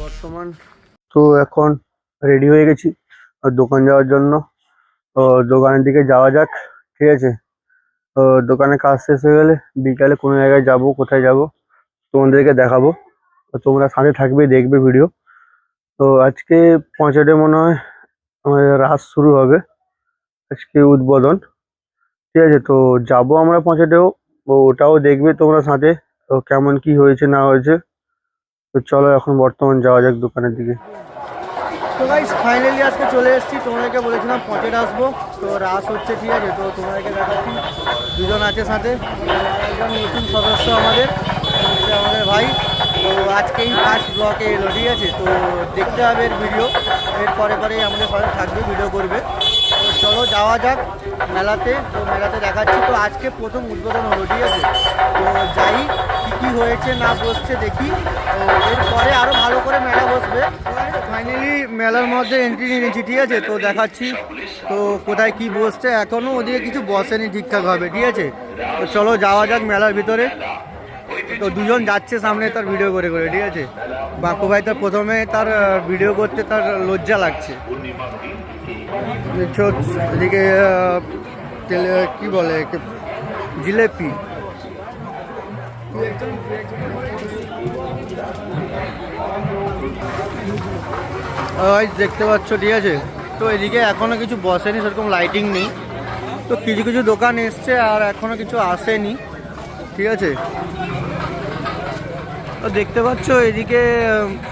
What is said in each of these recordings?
বর্তমান তো এখন রেডি হয়ে গেছি দোকান যাওয়ার জন্য। দোকানের দিকে যাওয়া যাক, ঠিক আছে? দোকানে কাজ শেষ হয়ে গেলে বিকালে কোনো জায়গায় যাব, কোথায় যাব, তোমাদেরকে দেখাবো। তোমরা সাথে থাকবে, দেখবে ভিডিও তো আজকে পঁচাটে মনে হয় আমাদের রাস শুরু হবে। আজকে উদ্বোধন, ঠিক আছে? তো যাব আমরা পঁচাটেও ওটাও দেখবে তোমরা সাথে, তো কেমন কি হয়েছে না হয়েছে। তো চলো এখন বর্তমান যাওয়া যাক দোকানের দিকে। তো গাইস ফাইনালি আজকে চলে এসেছি। তোমাদেরকে বলেছিলাম পঁচেট আসব। তো রাস হচ্ছে, ঠিক আছে? তো তোমাদেরকে দেখাচ্ছি। দুজন আছে সাথে। একজন নতুন সদস্য আমাদের আমাদের ভাই। তো আজকেই ফার্স্ট ব্লকে এলো, ঠিক আছে? তো দেখতে হবে এর ভিডিও এর পরে পরেই আমাদের সাথে থাকবে ভিডিও করবে। চলো, যাওয়া যাক মেলাতে। তো মেলাতে দেখাচ্ছি। তো আজকে প্রথম উদ্বোধন হলো, ঠিক আছে? তো যাই, কী কী হয়েছে, না বসছে, দেখি। তো এরপরে আরও ভালো করে মেলা বসবে। ফাইনালি মেলার মধ্যে এন্ট্রি নিয়ে নিয়েছি, ঠিক আছে? তো দেখাচ্ছি। তো কোথায় কি বসছে এখনও ওদিকে কিছু বসেনি ঠিকঠাকভাবে ঠিক আছে? তো চলো, যাওয়া যাক মেলার ভিতরে। তো দুজন যাচ্ছে সামনে তার ভিডিও করে করে, ঠিক আছে? বাকু ভাই তার প্রথমে তার ভিডিও করতে তার লজ্জা লাগছে। এদিকে তেলে, কি বলে জিলেপি। দেখতে পাচ্ছ, ঠিক আছে? তো এদিকে এখনও কিছু বসেনি, সেরকম লাইটিং নেই। তো কিছু কিছু দোকান এসছে আর এখনও কিছু আসেনি, ঠিক আছে? তো দেখতে পাচ্ছ এদিকে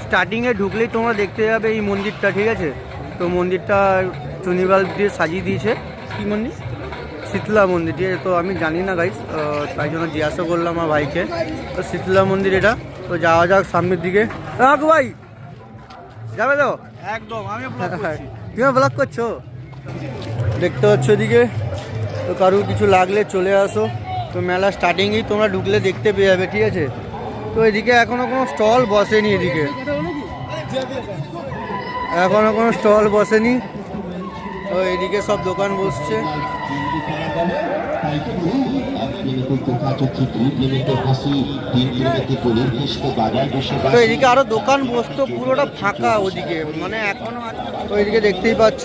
স্টার্টিংয়ে ঢুকলেই তোমরা দেখতে যাবে এই মন্দিরটা ঠিক আছে? তো মন্দিরটা চুনিবাল দিয়ে সাজিয়ে দিয়েছে। কি মন্দির? শীতলা মন্দির ঠিক আছে? তো আমি জানি না গাইস তাই জন্য জিজ্ঞাসা করলাম আমার ভাইকে। তো শীতলা মন্দির এটা। তো যাওয়া যাক সামনের দিকে। রাখ ভাই যাবে তো? একদম আমি তুমি ব্লগ করছ? দেখতে পাচ্ছ এদিকে। তো কারুর কিছু লাগলে চলে আসো। তো মেলা স্টার্টিংয়েই তোমরা ঢুকলে দেখতে পেয়ে যাবে ঠিক আছে? তো এদিকে এখনও কোনো স্টল বসেনি এদিকে। এখনও কোনো স্টল বসেনি। তো এদিকে সব দোকান বসছে। তো এদিকে আরও দোকান বসতো, পুরোটা ফাঁকা ওদিকে। মানে এখনও। তো এদিকে দেখতেই পাচ্ছ।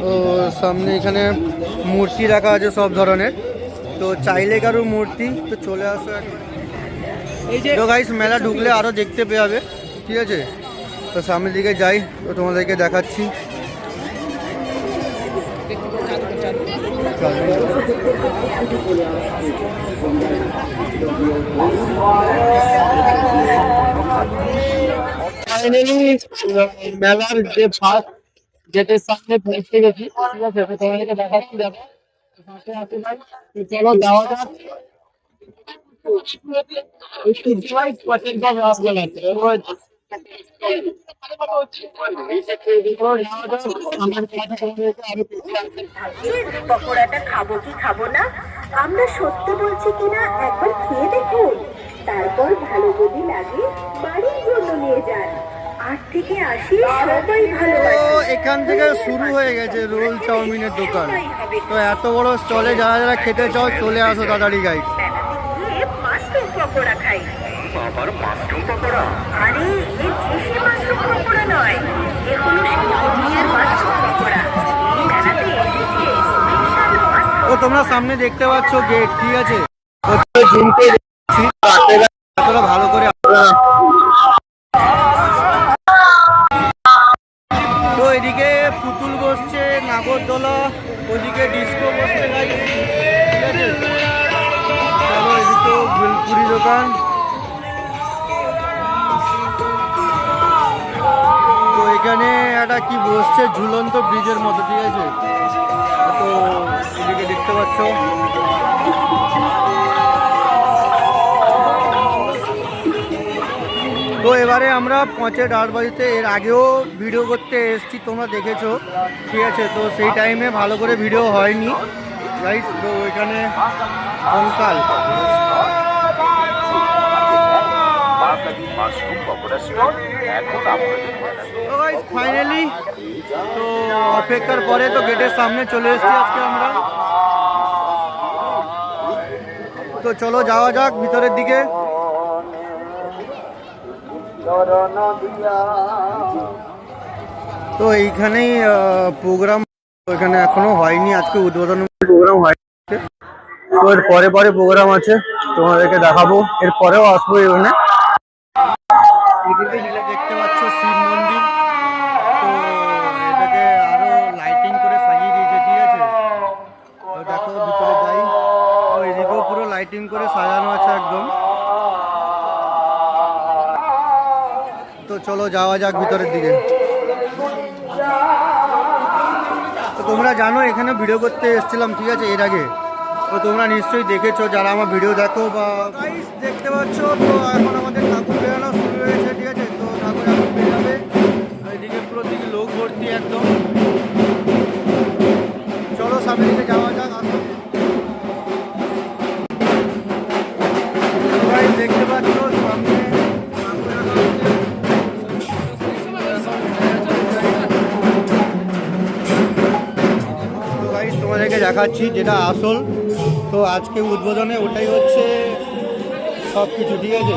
তো সামনে এখানে মূর্তি রাখা আছে সব ধরনের। তো চাইলে কারও মূর্তি। তো চলে আসো একবার। এই যে তো গাইস মেলা ঢুকলে আরও দেখতে পেয়ে যাবে ঠিক আছে তো সামনের দিকে যাই তো তোমাদেরকে দেখাচ্ছি ফাইনালি মেলার যে ফার্স্ট গেটের সামনে পৌঁছে গেছি ঠিক আছে তো তোমাদেরকে দেখাচ্ছি দেখো পাশে আছে ভাই তো চলো যাওয়া যাক একটু যাই পথের পর রাস বেলাতে খাব কি খাব না? আমরা সত্যি বলছি কিনা একবার খেয়ে দেখুন। তারপর ভালো যদি লাগে, বাড়ির জন্য নিয়ে যান। এখান থেকে শুরু হয়ে গেছে রোল চাউমিনের দোকান। তো এত বড় স্টলে যারা যারা খেতে চাও, চলে আসো তাড়াতাড়ি গাই বেড়াতে গিয়ে মাশরুম পকোড়া খাই। আবার মাশরুম পকোড়া আরে এ দেশি মাশরুম পকোড়া নয়। এ হলো সেই মাশরুম পকোড়া বেড়াতে এসেছে স্পেশাল ও তোমরা সামনে দেখতে পাচ্ছ গেট ঠিক আছে? ভালো করে তো এদিকে পুতুল বসছে নাগরদোলা ওদিকে ডিস্কো বসছে গাইস ঠিক আছে? চলো ভুলপুরি দোকান। তো এখানে একটা কি বসছে? ঝুলন্ত ব্রিজের মতো, ঠিক আছে? তো এদিকে দেখতে পাচ্ছ। তো এবারে আমরা পঁচে ডালবাড়িতে এর আগেও ভিডিও করতে এসেছি, তোমরা দেখেছ, ঠিক আছে? তো সেই টাইমে ভালো করে ভিডিও হয়নি। গাইস তো এখানে কঙ্কাল ফাইনালি তো অপেক্ষার পরে তো গেটের সামনে চলে এসেছি আজকে আমরা। তো চলো যাওয়া যাক ভিতরের দিকে। তো এইখানেই প্রোগ্রাম এখানে এখনও হয়নি, আজকে উদ্বোধন প্রোগ্রাম হয়নি তো এর পরে পরে প্রোগ্রাম আছে, তোমাদেরকে দেখাবো। এর পরেও আসব এখানে যেটা দেখতে পাচ্ছ, শিব মন্দির। তো এটাকে আরও লাইটিং করে সাজিয়ে দিয়েছে, ঠিক আছে? তো দেখো, ভিতরে যাই। তো এদিকেও পুরো লাইটিং করে সাজানো আছে একদম। তো চলো, যাওয়া যাক ভিতরের দিকে। তো তোমরা জানো, এখানে ভিডিও করতে এসেছিলাম, ঠিক আছে, এর আগে। তো তোমরা নিশ্চয়ই দেখেছ, যারা আমার ভিডিও দেখো বা দেখতে পাচ্ছ, তো এখন আমাদের ঠাকুর বেরোনো লোক একদম। চলো সামনের দিকে যাওয়া যাক, আসো। দেখতে পাচ্ছ সামনে তোমাদেরকে দেখাচ্ছি যেটা আসল। তো আজকে উদ্বোধনে ওটাই হচ্ছে সব কিছু ঠিক আছে?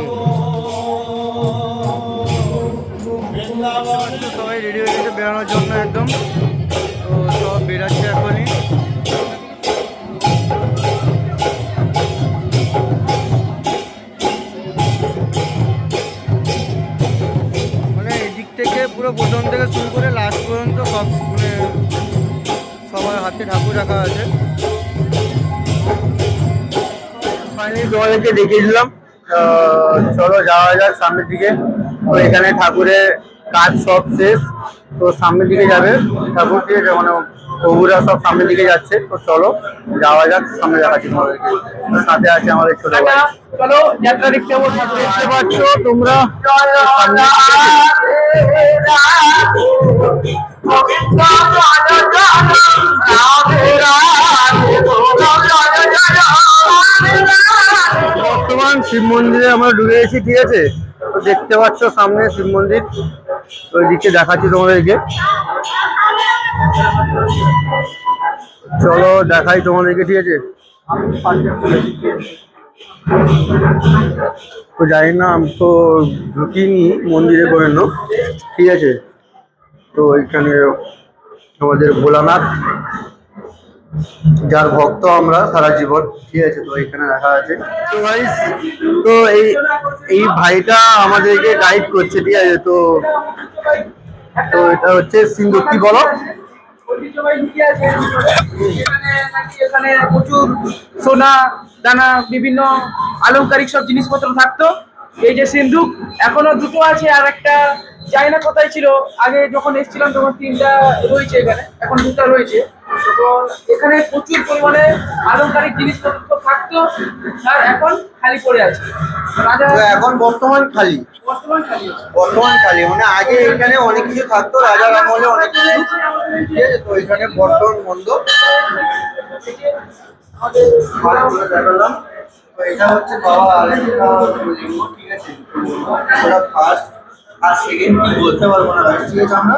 বেরোনোর জন্য একদম। তো সব বেরাচ্ছে এখনই। মানে এদিক থেকে পুরো প্রথম থেকে শুরু করে লাস্ট পর্যন্ত সব মানে সবার হাতে ঠাকুর রাখা আছে। তোমাদেরকে দেখিয়ে দিলাম চলো যাওয়া যাক সামনের দিকে। তো এখানে ঠাকুরের কাজ সব শেষ। তো সামনের দিকে যাবে। ঠাকুর ঠিক আছে মানে প্রভুরা সব সামনের দিকে যাচ্ছে। তো চলো যাওয়া যাক সামনে দেখাচ্ছি তোমাদেরকে। সাথে আছে আমাদের ছোট ভাই। চলো যাত্রা দেখতে দেখতে পাচ্ছ তোমরা? বর্তমান শিব মন্দিরে আমরা ঢুকে গেছি ঠিক আছে? দেখতে পাচ্ছ সামনে শিব মন্দির। ওই দিকে দেখাচ্ছি তোমাদেরকে। চলো, দেখাই তোমাদেরকে, ঠিক আছে? তো জানি না, আমি তো ঢুকিনি মন্দিরে কোনো ঠিক আছে? তো এখানে আমাদের ভোলানাথ যার ভক্ত আমরা সারা জীবন। ঠিক আছে তো এখানে রাখা আছে। তো guys, তো এই এই ভাইটা আমাদেরকে গাইড করছে ঠিক আছে তো তো এটা হচ্ছে সিন্ধু। কি বলো? প্রচুর সোনা দানা বিভিন্ন আলংকারিক সব জিনিসপত্র থাকতো। এই যে দুটো আছে আর একটা কোথায় ছিল। আগে যখন এসেছিলাম তখন তিনটা রয়েছে এখানে এখন দুটো রয়েছে। এখানে প্রচুর পরিমাণে আলংকারিক জিনিসপত্র থাকতো আর এখন খালি পড়ে আছে। রাজা এখন বর্তমান খালি? বর্তমান খালি বর্তমান খালি মানে আগে এখানে অনেক কিছু থাকতো রাজার আমলে অনেক কিছু ঠিক আছে তো এখানে বর্তমান বন্ধ। দেখালাম তো এটা হচ্ছে বাবা আরেকটা ঠিক আছে? ফার্স্ট আর সেকেন্ড কি বলতে পারব না ঠিক আছে আমরা?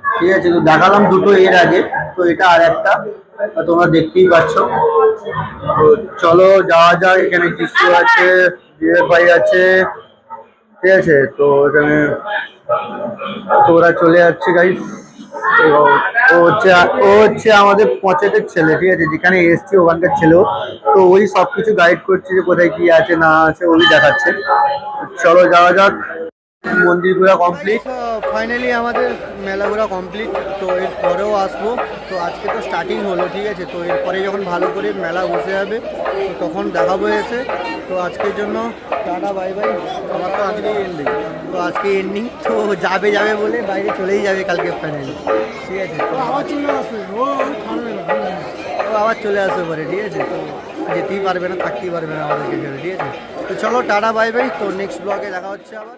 ঠিক আছে, তো দেখালাম দুটো এর আগে। তো এটা আর একটা তোমরা দেখতেই পাচ্ছ। তো চলো, যাওয়া যাক, এখানে যিশু আছে ভাই আছে। ঠিক আছে, তো এখানে তো ওরা চলে যাচ্ছে গাইস ও হচ্ছে ও হচ্ছে আমাদের পঞ্চায়েতের ছেলে, ঠিক আছে, যেখানে এসছি ওখানকার ছেলেও। তো ওই সব কিছু গাইড করছে যে কোথায় কি আছে, না আছে ওই দেখাচ্ছে। চলো, যাওয়া যাক। মন্দির ঘোরা কমপ্লিট ফাইনালি আমাদের মেলা ঘোরা কমপ্লিট তো এর পরেও আসব। তো আজকে তো স্টার্টিং হলো ঠিক আছে? তো এরপরে যখন ভালো করে মেলা বসে যাবে তো তখন দেখাবো এসে। তো আজকের জন্য টাটা বাই বাই আমার তো আজকে এন্ডিং তো আজকে এন্ডিং তো যাবে যাবে বলে বাইরে চলেই যাবে কালকে ফাইনালি ঠিক আছে? তো আবার চলে আসবে। ও আবার চলে আসবে পরে ঠিক আছে? তো যেতেই পারবে না থাকতেই পারবে না আমাদেরকে ঠিক আছে? তো চলো টাটা বাই বাই তো নেক্সট ব্লগে দেখা হচ্ছে আবার।